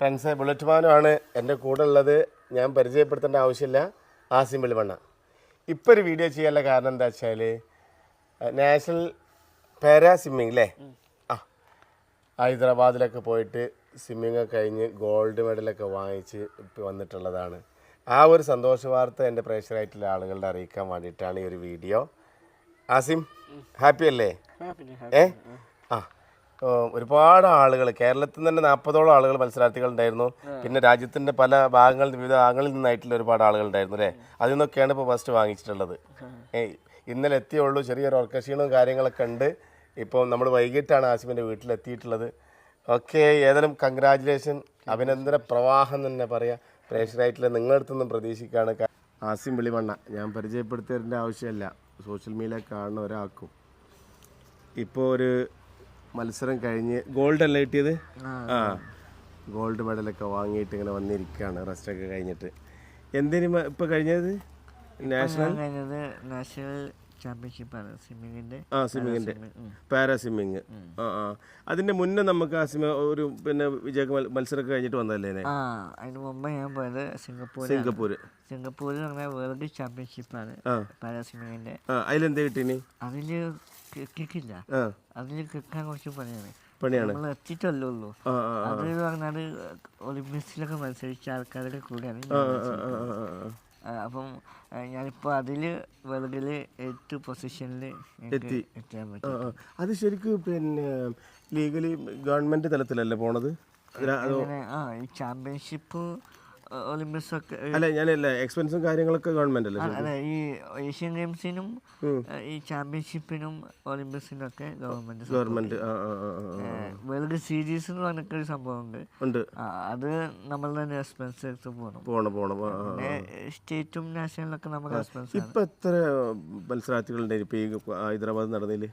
Friends bullet മാനുമാണ് എന്റെ കൂടെ ഉള്ളത്. ഞാൻ പരിചയപ്പെടുത്തേണ്ട ആവശ്യമില്ല. ആസിം വെളിമണ്ണ. ഇപ്പോൾ ഒരു വീഡിയോ ചെയ്യാനുള്ള കാരണം എന്താ വെച്ചാൽ നാഷണൽ പാരാ സ്വിമ്മിങ് അല്ലേ ആ. ഹൈദരാബാദിലൊക്കെ പോയിട്ട് സ്വിമ്മിങ് കഴിഞ്ഞ് ഗോൾഡ് മെഡലൊക്കെ വാങ്ങിച്ച് ഇപ്പം വന്നിട്ടുള്ളതാണ്. ആ ഒരു സന്തോഷ വാർത്ത എന്റെ പ്രേക്ഷകരായിട്ടുള്ള ആളുകളുടെ അറിയിക്കാൻ വേണ്ടിയിട്ടാണ് ഈ ഒരു വീഡിയോ ആസിം ഹാപ്പി അല്ലേ? ഏ ആ. ഒരുപാട് ആളുകൾ കേരളത്തിൽ നിന്ന് തന്നെ നാൽപ്പതോളം ആളുകൾ മത്സരാർത്ഥികൾ ഉണ്ടായിരുന്നു പിന്നെ രാജ്യത്തിന്റെ പല ഭാഗങ്ങളിൽ വിവിധ ഭാഗങ്ങളിൽ നിന്നായിട്ടുള്ള ഒരുപാട് ആളുകൾ ഉണ്ടായിരുന്നു അല്ലേ? അതിൽ നിന്നൊക്കെയാണ് ഇപ്പോൾ ഫസ്റ്റ് വാങ്ങിച്ചിട്ടുള്ളത്. ഇന്നലെ എത്തിയുള്ളൂ. ചെറിയൊരു ഓർക്കക്ഷീണവും കാര്യങ്ങളൊക്കെ ഉണ്ട്. ഇപ്പോൾ നമ്മൾ വൈകിട്ടാണ് ആസിമിന്റെ വീട്ടിലെത്തിയിട്ടുള്ളത്. ഓക്കെ ഏതായാലും കൺഗ്രാജുലേഷൻ അഭിനന്ദന പ്രവാഹം തന്നെ പറയാം. പ്രേക്ഷകരായിട്ടുള്ള നിങ്ങളടുത്തു നിന്നും പ്രതീക്ഷിക്കുകയാണ് ആസിം വിളിമണ്ണ ഞാൻ പരിചയപ്പെടുത്തേണ്ട ആവശ്യമില്ല. സോഷ്യൽ മീഡിയ കാണുന്ന ഒരാൾക്കും. ഇപ്പോൾ ഒരു മത്സരം കഴിഞ്ഞ് ഗോൾഡ് അല്ല കിട്ടിയത്? ആ. ഗോൾഡ് മെഡലൊക്കെ വാങ്ങിയിട്ട് ഇങ്ങനെ വന്നിരിക്കുകയാണ് റെസ്റ്റൊക്കെ കഴിഞ്ഞിട്ട്. എന്തിനു മ- ഇപ്പൊ കഴിഞ്ഞത്? നാഷണൽ നാഷണൽ ചാമ്പ്യൻഷിപ്പാണ് സ്വിമ്മിങ്ങിന്റെ ആ സ്വിമ്മിങ്ങിന്റെ പാരാ സ്വിമ്മിങ് ആ ആ. അതിന്റെ മുന്നേ നമുക്ക് ആ സ്വിമ്മ ഒരു പിന്നെ വിജയ മത്സരമൊക്കെ കഴിഞ്ഞിട്ട് വന്നതല്ലേ ആ അതിന് മുമ്പ് ഞാൻ പോയത് സിംഗപ്പൂർ സിംഗപ്പൂര്. സിംഗപ്പൂരിൽ നടന്ന വേൾഡ് ചാമ്പ്യൻഷിപ്പാണ്. പാരാ സ്വിമ്മിങ്ങിന്റെ അതിലെന്താ കിട്ടീനി? അതിൽ കിക്കില്ല. ആ. അതിൽ കേൾക്കാൻ കുറച്ച് പണിയാണ്. പണിയാണ്. നമ്മൾ എത്തിയിട്ടല്ലോ ഉള്ളൂ അത് പറഞ്ഞാൽ ഒളിമ്പിക്സിലൊക്കെ മത്സരിച്ച ആൾക്കാരുടെ കൂടെയാണ് അപ്പം ഞാനിപ്പോ ഞാനിപ്പോൾ അതിൽ വേൾഡിൽ എയ്ത്ത് പൊസിഷനിൽ എത്തി. എത്താൻ പറ്റും. അത് ശരിക്കും പിന്നെ ലീഗലി ഗവൺമെന്റ് തലത്തിലല്ലേ പോണത്? ആ ഈ ചാമ്പ്യൻഷിപ്പ് ഒളിമ്പിക്സ് ഒക്കെ അല്ല ഞാനല്ല എക്സ്പെൻസും കാര്യങ്ങളൊക്കെ ഗവൺമെന്റ് അല്ലേ? അതെ ഈ ഏഷ്യൻ ഗെയിംസിനും ഈ ചാമ്പ്യൻഷിപ്പിനും ഒളിമ്പിക്സിനും ഒക്കെ ഗവൺമെന്റ് ഗവൺമെന്റ്. വേൾഡ് സീരീസ് എന്ന് പറഞ്ഞൊക്കെ ഒരു സംഭവമുണ്ട്. ഉണ്ട്. അത് നമ്മൾ തന്നെ എക്സ്പെൻസ് എടുത്ത് പോകണം. പിന്നെ സ്റ്റേറ്റും നാഷണലൊക്കെ നമുക്ക് എക്സ്പെൻസ് ഇപ്പൊ എത്ര മത്സരാർത്ഥികളുണ്ട് ഇപ്പൊ ഈ ഹൈദരാബാദ് നടന്നതിൽ?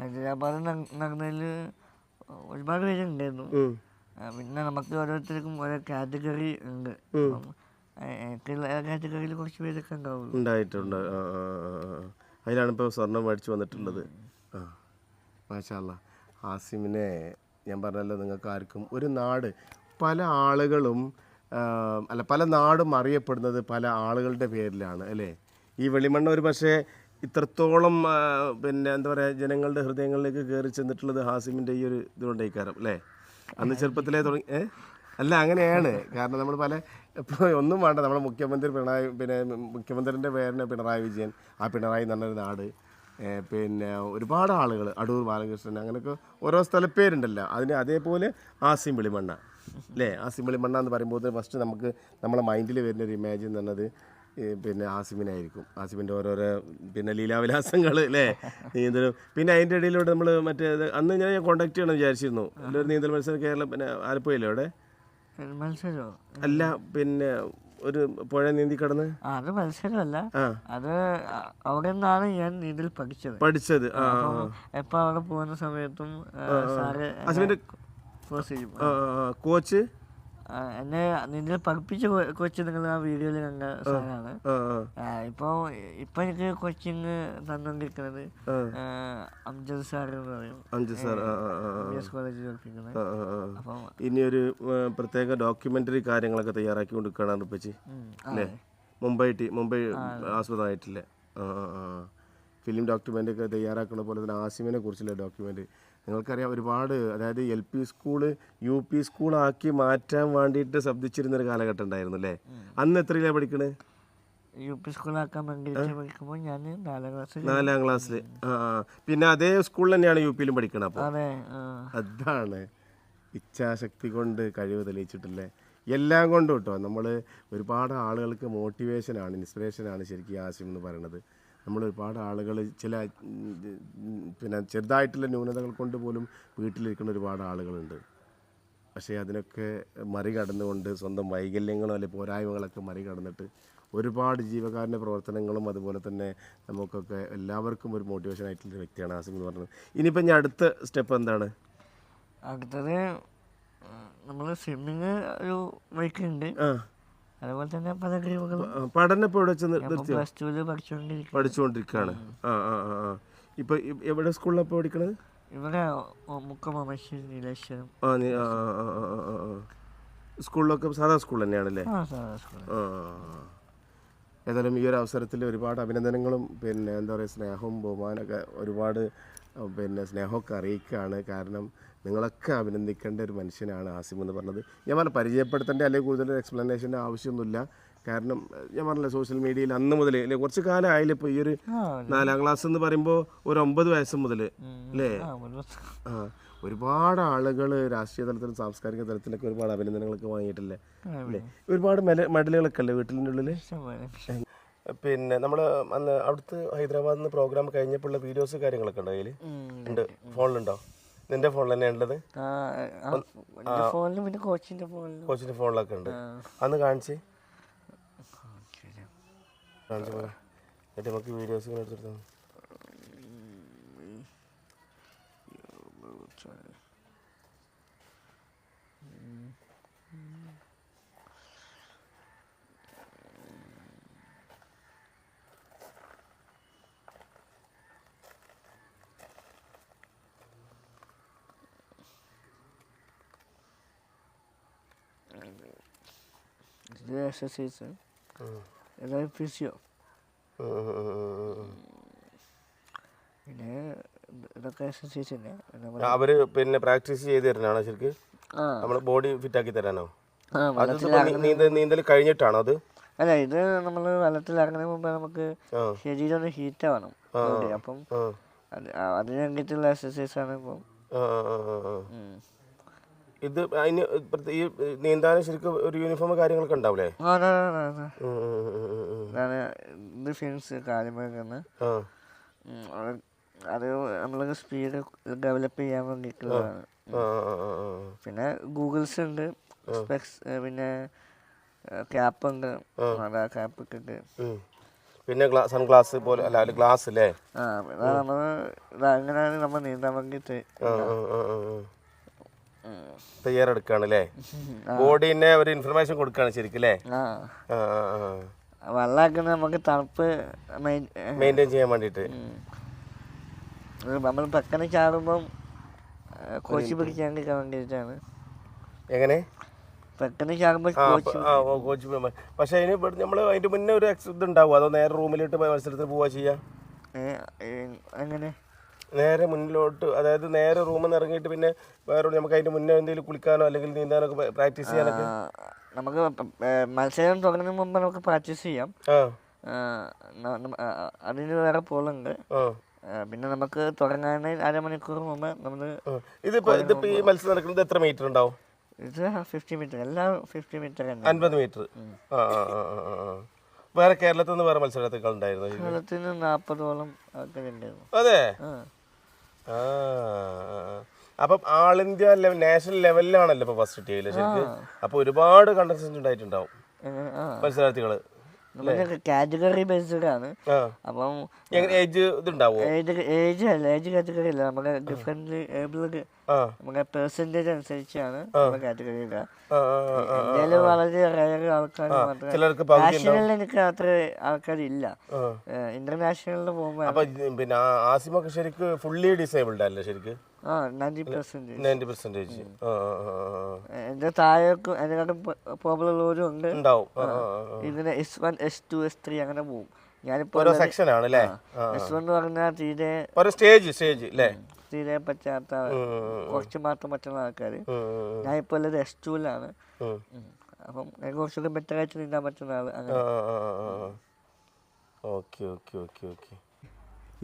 ഹൈദരാബാദ് നടന്നതിൽ ഒരുപാട് പേരുണ്ടായിരുന്നു. പിന്നെ നമുക്ക് ഓരോരുത്തർക്കും ഓരോ കാറ്റഗറി ഉണ്ട്. കാറ്റഗറിയിൽ കുറച്ച് പേരൊക്കെ ഉണ്ടാവും ഉണ്ടായിട്ടുണ്ട്. അതിലാണ് ഇപ്പോൾ സ്വർണം മേടിച്ചു വന്നിട്ടുള്ളത്. ആ. മാഷാല്ല ആസിമിനെ ഞാൻ പറഞ്ഞല്ലോ നിങ്ങൾക്ക് ആർക്കും ഒരു നാട് പല ആളുകളും അല്ല പല നാടും അറിയപ്പെടുന്നത് പല ആളുകളുടെ പേരിലാണ് അല്ലേ? ഈ വെളിമണ്ണ ഒരു പക്ഷേ ഇത്രത്തോളം പിന്നെ എന്താ പറയുക ജനങ്ങളുടെ ഹൃദയങ്ങളിലേക്ക് കയറി ചെന്നിട്ടുള്ളത് ഹാസിമിന്റെ ഈ ഒരു ഇതുകൊണ്ടേക്കാരം അല്ലേ? അന്ന് ചെറുപ്പത്തിലേ തുടങ്ങി ഏ? അല്ല അങ്ങനെയാണ്. കാരണം നമ്മൾ പല ഇപ്പോൾ ഒന്നും വേണ്ട. നമ്മുടെ മുഖ്യമന്ത്രി പിണറായി പിന്നെ മുഖ്യമന്ത്രിന്റെ പേരിന് പിണറായി വിജയൻ ആ പിണറായി എന്ന് പറഞ്ഞൊരു നാട് പിന്നെ ഒരുപാട് ആളുകൾ അടൂർ ബാലകൃഷ്ണൻ അങ്ങനെയൊക്കെ ഓരോ സ്ഥലപ്പേരുണ്ടല്ലോ അതിന് അതേപോലെ ആസിം വിളിമണ്ണ അല്ലേ? ആസിം വിളിമണ്ണ എന്ന് പറയുമ്പോൾ ഫസ്റ്റ് നമുക്ക് നമ്മളെ മൈൻഡിൽ വരുന്ന ഒരു ഇമേജ് എന്ന് പറഞ്ഞത് പിന്നെ ആസിമിനായിരിക്കും. ആസിമിന്റെ ഓരോരോ പിന്നെ ലീലാവിലാസങ്ങൾ അല്ലേ നീന്തൽ പിന്നെ അതിന്റെ ഇടയിലൂടെ നമ്മൾ മറ്റേ അന്ന് ഞാൻ കോൺടാക്ട് ചെയ്യണം വിചാരിച്ചിരുന്നു. ഒരു നീന്തൽ മത്സരം കേരളം പിന്നെ ആലപ്പുഴയിലോ അവിടെ? മത്സരമോ അല്ല പിന്നെ ഒരു പുഴ നീന്തി കടന്ന്? അത് മത്സരമല്ല. അത് അവിടെ നിന്നാണ് ഞാൻ നീന്തൽ പഠിച്ചത്. പഠിച്ചത് എപ്പോ അവിടെ പോകുന്ന സമയത്തും കോച്ച്? എന്നെ നിന്നെ പഠിപ്പിച്ച കൊച്ച് നിങ്ങൾ ആ വീഡിയോയിൽ കണ്ട സാധനമാണ്. ഇപ്പോ ഇപ്പം എനിക്ക് കോച്ചിങ് തന്നുകൊണ്ടിരിക്കുന്നത് അംജദ് സാർ എന്ന് പറയും. അംജദ് സാർ കോളേജിൽ പഠിപ്പിക്കുന്നത്. അപ്പം ഇനിയൊരു പ്രത്യേക ഡോക്യുമെന്ററി കാര്യങ്ങളൊക്കെ തയ്യാറാക്കി കൊണ്ടിരിക്കുകയാണ് ഇപ്പച്ചി അല്ലേ? മുംബൈ ടി മുംബൈ ആസ്പദമായിട്ടില്ലേ? ഫിലിം ഡോക്യുമെന്റ് ഒക്കെ തയ്യാറാക്കുന്ന പോലെ തന്നെ ആസിമിനെ കുറിച്ചുള്ള ഡോക്യുമെന്റ് നിങ്ങൾക്കറിയാം ഒരുപാട് അതായത് L P school U P സ്കൂളാക്കി മാറ്റാൻ വേണ്ടിയിട്ട് ശബ്ദിച്ചിരുന്ന ഒരു കാലഘട്ടം ഉണ്ടായിരുന്നു അല്ലേ? അന്ന് എത്രയിലാണ് പഠിക്കണേ? യു പി സ്കൂളാക്കാൻ പഠിക്കുമ്പോൾ ഞാൻ നാലാം ക്ലാസ്സിൽ നാലാം ക്ലാസ്സിൽ ആ. പിന്നെ അതേ സ്കൂളിൽ തന്നെയാണ് യു പിയിലും പഠിക്കണം അപ്പോൾ അതെ അതാണ്. ഇച്ഛാശക്തി കൊണ്ട് കഴിവ് തെളിയിച്ചിട്ടില്ലേ? എല്ലാം കൊണ്ടും കേട്ടോ നമ്മൾ ഒരുപാട് ആളുകൾക്ക് മോട്ടിവേഷനാണ് ഇൻസ്പിറേഷനാണ് ശരിക്കും ആശയം എന്ന് പറയുന്നത്. നമ്മൾ ഒരുപാട് ആളുകൾ ചില പിന്നെ ചെറുതായിട്ടുള്ള ന്യൂനതകൾ കൊണ്ട് പോലും വീട്ടിലിരിക്കുന്ന ഒരുപാട് ആളുകളുണ്ട്. പക്ഷേ അതിനൊക്കെ മറികടന്നുകൊണ്ട് സ്വന്തം വൈകല്യങ്ങളോ അല്ലെങ്കിൽ പോരായ്മകളൊക്കെ മറികടന്നിട്ട് ഒരുപാട് ജീവകാരുണ്യ പ്രവർത്തനങ്ങളും അതുപോലെ തന്നെ നമുക്കൊക്കെ എല്ലാവർക്കും ഒരു മോട്ടിവേഷൻ ആയിട്ടുള്ള വ്യക്തിയാണ് ആസിം എന്ന് പറഞ്ഞത് ഇനിയിപ്പോൾ ഞാൻ അടുത്ത സ്റ്റെപ്പ് എന്താണ്? അടുത്തത് നമ്മൾ സ്വിമ്മിങ് ഒരു ബൈക്കുണ്ട് ആ. അതുപോലെ തന്നെ ആ, പഠനം ഇപ്പോൾ ഇവിടെ വെച്ച് പ്ലസ് ടുവിൽ പഠിച്ചുകൊണ്ടിരിക്കും പഠിച്ചുകൊണ്ടിരിക്കുകയാണ് ആ ആ ആ ആ. ഇപ്പൊ എവിടെ സ്കൂളിലാണ് ഇപ്പോൾ പഠിക്കണത്? ഇവിടെ മുക്കമശ്ശേരി നീലേശ്വരം. സ്കൂളിലൊക്കെ സാധാ സ്കൂൾ തന്നെയാണല്ലേ. ഏതായാലും ഈ ഒരു അവസരത്തിൽ ഒരുപാട് അഭിനന്ദനങ്ങളും പിന്നെ എന്താ പറയുക സ്നേഹവും ബഹുമാനമൊക്കെ ഒരുപാട് പിന്നെ സ്നേഹമൊക്കെ അറിയിക്കുകയാണ്. കാരണം നിങ്ങളൊക്കെ അഭിനന്ദിക്കേണ്ട ഒരു മനുഷ്യനാണ് ആസിം എന്ന് പറഞ്ഞത്. ഞാൻ പറഞ്ഞ പരിചയപ്പെടുത്തേണ്ട അല്ലെങ്കിൽ കൂടുതൽ എക്സ്പ്ലനേഷന്റെ ആവശ്യമൊന്നുമില്ല. കാരണം ഞാൻ പറഞ്ഞില്ല സോഷ്യൽ മീഡിയയിൽ അന്ന് മുതൽ അല്ലെ കുറച്ച് കാലം ആയില്ല ഇപ്പോൾ ഈ ഒരു നാലാം ക്ലാസ് എന്ന് പറയുമ്പോൾ ഒരു ഒമ്പത് വയസ്സ് മുതൽ അല്ലേ? ആ ഒരുപാട് ആളുകൾ രാഷ്ട്രീയ തലത്തിലും സാംസ്കാരിക തലത്തിലൊക്കെ ഒരുപാട് അഭിനന്ദനങ്ങളൊക്കെ വാങ്ങിയിട്ടില്ലേ അല്ലേ? ഒരുപാട് മെഡലുകളൊക്കെ അല്ലേ വീട്ടിന്റെ ഉള്ളിൽ ഇഷ്ടംപോലെ. പിന്നെ നമ്മൾ അന്ന് അവിടുത്തെ ഹൈദരാബാദിൽ നിന്ന് പ്രോഗ്രാം കഴിഞ്ഞപ്പോഴുള്ള വീഡിയോസ് കാര്യങ്ങളൊക്കെ ഉണ്ടോ അതിൽ ഉണ്ട് ഫോണിലുണ്ടോ? നിന്റെ ഫോണിൽ തന്നെ ഉള്ളത്? ആ, ആ, എന്റെ ഫോണിലും പിന്നെ കോച്ചിന്റെ ഫോണിലും. കോച്ചിന്റെ ഫോണിലൊക്കെ ഉണ്ട്. അന്ന് കാണിച്ച്? കാണിച്ചു പോലെ എന്നിട്ട് നമുക്ക് വീഡിയോസ് ഇങ്ങനെ എടുത്തെടുത്തു ഇത് എക്സസൈസ് ഇതായി ഫിസിയോ പിന്നെ ഇത് ഇതൊക്കെ എക്സസൈസ് തന്നെ അവർ പിന്നെ പ്രാക്ടീസ് ചെയ്ത് തരുന്നതാണോ ശരിക്കും നമ്മൾ നമ്മൾ ബോഡി ഫിറ്റ് ആക്കി തരാനോ നീന്തൽ കഴിഞ്ഞിട്ടാണോ അത്? അല്ല ഇത് നമ്മൾ വെള്ളത്തിൽ ഇറങ്ങുന്ന മുമ്പ് നമുക്ക് ശരീരം ഒന്ന് ഹീറ്റ് ആവണം. അപ്പം അതിന് വേണ്ടിയിട്ടുള്ള എക്സസൈസ് ആണ് ഇപ്പം. ഇത് അതിന് ഈ നീന്താൻ ശരിക്കും ഒരു യൂണിഫോം കാര്യങ്ങളൊക്കെ ഉണ്ടാവില്ലേ അതാ, ഇത് നമ്മളൊക്കെ സ്പീഡ് ഡെവലപ്പ് ചെയ്യാൻ വേണ്ടിയിട്ടുള്ളതാണ്. പിന്നെ ഗൂഗിൾസ് ഉണ്ട് സ്പെക്സ് പിന്നെ ക്യാപ്പ് ഉണ്ട് അതാ ക്യാപ്പ് ഇട്ടിട്ട് ഉണ്ട്. പിന്നെ ഗ്ലാ സൺഗ്ലാസ് പോലെ അല്ല ഗ്ലാസ് അല്ലേ ആ നമ്മൾ അങ്ങനെയാണ് നമ്മൾ നീന്താൻ വേണ്ടിയിട്ട്. തയ്യാറെടുക്കാണ് അല്ലേ ബോഡിനെ ഒരു ഇൻഫർമേഷൻ കൊടുക്കാണ് ശരിക്കും അല്ലേ. വെള്ളമാക്കുന്ന നമുക്ക് തണുപ്പ് മെയിൻ മെയിന്റെയിൻ ചെയ്യാൻ വേണ്ടിയിട്ട്. നമ്മൾ പെക്കനെ ചാടുമ്പം കോച്ചി പിടിക്കാൻ വേണ്ടിയിട്ടാണ്. എങ്ങനെ? പെട്ടെന്ന് കോച്ച്. പക്ഷെ അതിന് നമ്മൾ അതിന്റെ മുന്നേ ഒരു ഇത് ഉണ്ടാവും അതോ നേരെ റൂമിലിട്ട് മത്സരത്തിന് പോവാ ചെയ്യാ? അങ്ങനെ നേരെ മുന്നിലോട്ട് അതായത് നേരെ റൂമിൽ നിന്ന് ഇറങ്ങിയിട്ട് പിന്നെ വേറെ നമുക്ക് അതിന്റെ മുന്നേ എന്തെങ്കിലും കുളിക്കാനോ അല്ലെങ്കിൽ നീന്താനൊക്കെ പ്രാക്ടീസ് ചെയ്യാനൊക്കെ? നമുക്ക് മത്സരം തുടങ്ങുന്നതിന് മുമ്പ് നമുക്ക് പ്രാക്ടീസ് ചെയ്യാം. അതിന് വേറെ പോളുണ്ട് പിന്നെ നമുക്ക് തുടങ്ങാൻ അരമണിക്കൂർ മുമ്പ് നമ്മൾ. ഇതിപ്പോ ഇതിപ്പോ ഈ മത്സരം നടക്കുന്നത് എത്ര മീറ്റർ ഉണ്ടാവും? ഇത് ഫിഫ്റ്റി മീറ്റർ എല്ലാം ഫിഫ്റ്റി മീറ്റർ അൻപത് മീറ്റർ. വേറെ കേരളത്തിൽ നിന്ന് വേറെ മത്സരത്തിൽ ഉണ്ടായിരുന്നു നിന്ന് നാൽപ്പതോളം ആൾക്കാർ അതെ. അപ്പം ആൾ ഇന്ത്യ നാഷണൽ ലെവലിലാണല്ലോ ഇപ്പൊ ഫസ്റ്റ് ടീമിൽ ശരിക്കും. അപ്പൊ ഒരുപാട് കണ്ടസ്റ്റന്റ് ഉണ്ടായിട്ടുണ്ടാവും. മത്സരാർത്ഥികൾ. കാറ്റഗറി ബേസ്ഡ് ആണ്. ആ. അപ്പം ഏജ് ഇതുണ്ടാവും? ഏജ് ഏജ് അല്ല ഏജ് കാറ്റഗറി അല്ല. നമ്മുടെ ഡിഫറെന്റ് ഏബിൾ ആ നമ്മുടെ പെർസെന്റേജ് അനുസരിച്ചാണ് കാറ്റഗറി ഇടുക. ഇന്ത്യയിൽ വളരെ റയർ ആൾക്കാർ മാത്രമേ നാഷണലിൽ എനിക്ക് അത്ര ആൾക്കാരില്ല. ഇന്റർനാഷണലിൽ പോകുമ്പോൾ പിന്നെ ആസിമൊക്കെ ശരിക്ക് ഫുള്ളി ഡിസേബിൾഡ് അല്ലേ ശരിക്ക് എന്റെ താഴേക്കും എന്നെക്കാട്ടും പ്രോബ്ലം ഉള്ളവരും ഉണ്ട്. ഇതിന് S one S two S three അങ്ങനെ പോകും ഞാനിപ്പോ സെക്ഷൻ ആണ് എസ് വൺ എന്ന് പറഞ്ഞാൽ തീരെ സ്റ്റേജ് സ്റ്റേജ് അല്ലേ തീരെ പറ്റാത്ത കുറച്ച് മാത്രം പറ്റുന്ന ആൾക്കാർ ഞാൻ ഇപ്പോൾ ഉള്ളത് എസ് ടൂലാണ്. അപ്പം എനിക്ക് കുറച്ചുകൂടി ബെറ്റർ ആയിട്ട് നീന്താൻ പറ്റുന്ന ആൾ. Okay okay okay okay.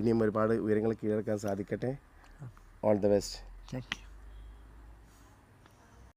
ഇനിയും ഒരുപാട് ഉയരങ്ങൾ കീഴടക്കാൻ സാധിക്കട്ടെ. All the best thank you